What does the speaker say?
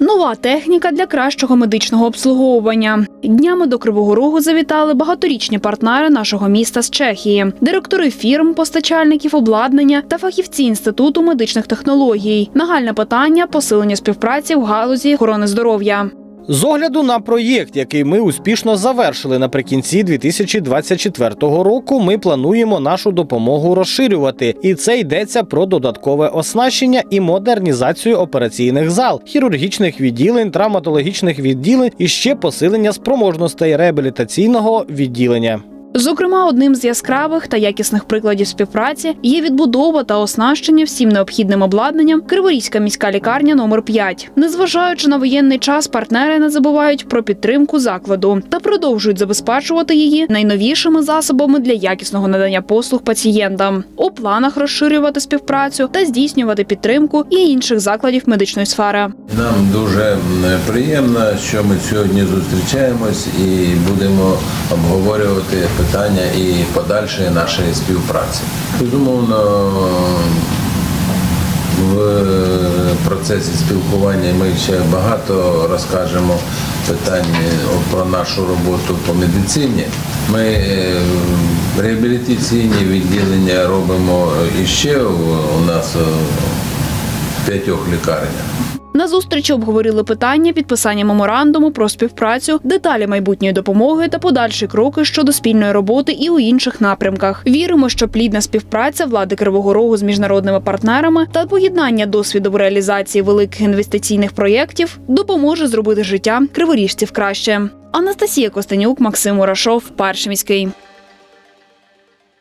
Нова техніка для кращого медичного обслуговування. Днями до Кривого Рогу завітали багаторічні партнери нашого міста з Чехії, директори фірм, постачальників обладнання та фахівці інституту медичних технологій. Нагальне питання посилення співпраці в галузі охорони здоров'я. З огляду на проєкт, який ми успішно завершили наприкінці 2024 року, ми плануємо нашу допомогу розширювати, і це йдеться про додаткове оснащення і модернізацію операційних зал, хірургічних відділень, травматологічних відділень і ще посилення спроможностей реабілітаційного відділення. Зокрема, одним з яскравих та якісних прикладів співпраці є відбудова та оснащення всім необхідним обладнанням Криворізька міська лікарня номер 5 Незважаючи на воєнний час, партнери не забувають про підтримку закладу та продовжують забезпечувати її найновішими засобами для якісного надання послуг пацієнтам. У планах розширювати співпрацю та здійснювати підтримку і інших закладів медичної сфери. Нам дуже приємно, що ми сьогодні зустрічаємось і будемо обговорювати і подальшої нашої співпраці. Безумовно, в процесі спілкування ми ще багато розкажемо питань про нашу роботу по медицині. Ми е, реабілітаційні відділення робимо іще у нас е, в п'ятьох лікарнях. На зустрічі обговорили питання підписання меморандуму про співпрацю, деталі майбутньої допомоги та подальші кроки щодо спільної роботи і у інших напрямках. Віримо, що плідна співпраця влади Кривого Рогу з міжнародними партнерами та поєднання досвіду в реалізації великих інвестиційних проєктів допоможе зробити життя криворіжців краще. Анастасія Костенюк, Максим Мурашов, перший міський.